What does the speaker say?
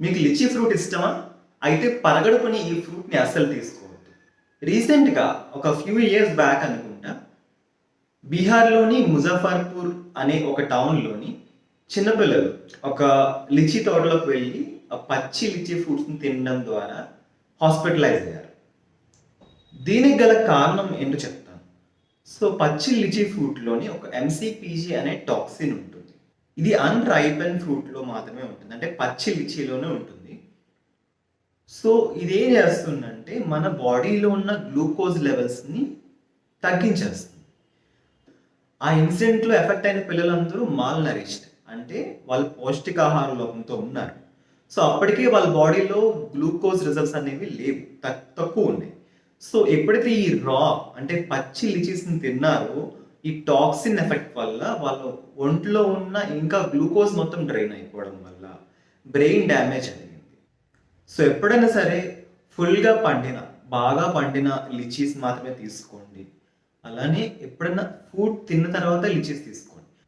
మీకు lychee fruit ఇష్టమా? అయితే పరగడుపుని ఈ ఫ్రూట్ని అస్సలు తీసుకోవద్దు. రీసెంట్గా ఒక ఫ్యూ ఇయర్స్ బ్యాక్ అనుకుంటా బీహార్లోని ముజఫర్పూర్ అనే ఒక టౌన్లోని చిన్నపిల్లలు ఒక లిచీ తోటలోకి వెళ్ళి ఆ పచ్చి లిచీ ఫ్రూట్స్ని తినడం ద్వారా హాస్పిటలైజ్ అయ్యారు. దీనికి గల కారణం ఏంటో చెప్తాను. సో పచ్చి లిచీ ఫ్రూట్లోని ఒక ఎంసీపీజీ అనే టాక్సిన్ ఉంటుంది. ఇది అన్రైపెన్ ఫ్రూట్లో మాత్రమే ఉంటుంది. అంటే పచ్చి లిచీలోనే ఉంటుంది. సో ఇది ఏం చేస్తుందంటే మన బాడీలో ఉన్న గ్లూకోజ్ లెవెల్స్ని తగ్గించేస్తుంది. ఆ ఇన్సిడెంట్లో ఎఫెక్ట్ అయిన పిల్లలందరూ మాల్ నరిష్డ్ అంటే వాళ్ళు పౌష్టికాహార లోపంతో ఉన్నారు. సో అప్పటికే వాళ్ళ బాడీలో గ్లూకోజ్ రిజర్వ్స్ అనేవి లేవు. తక్- తక్కువ ఉన్నాయి. సో ఎప్పుడైతే ఈ రా అంటే పచ్చి లిచీస్ని తిన్నారో ఈ టాక్సిన్ ఎఫెక్ట్ వల్ల వాళ్ళ ఒంట్లో ఉన్న ఇంకా గ్లూకోజ్ మొత్తం డ్రైన్ అయిపోవడం వల్ల బ్రెయిన్ డ్యామేజ్ అయ్యింది సో ఎప్పుడైనా సరే ఫుల్గా పండిన బాగా పండిన లిచీస్ మాత్రమే తీసుకోండి. అలానే ఎప్పుడైనా ఫుడ్ తిన్న తర్వాత లిచీస్ తీసుకోండి.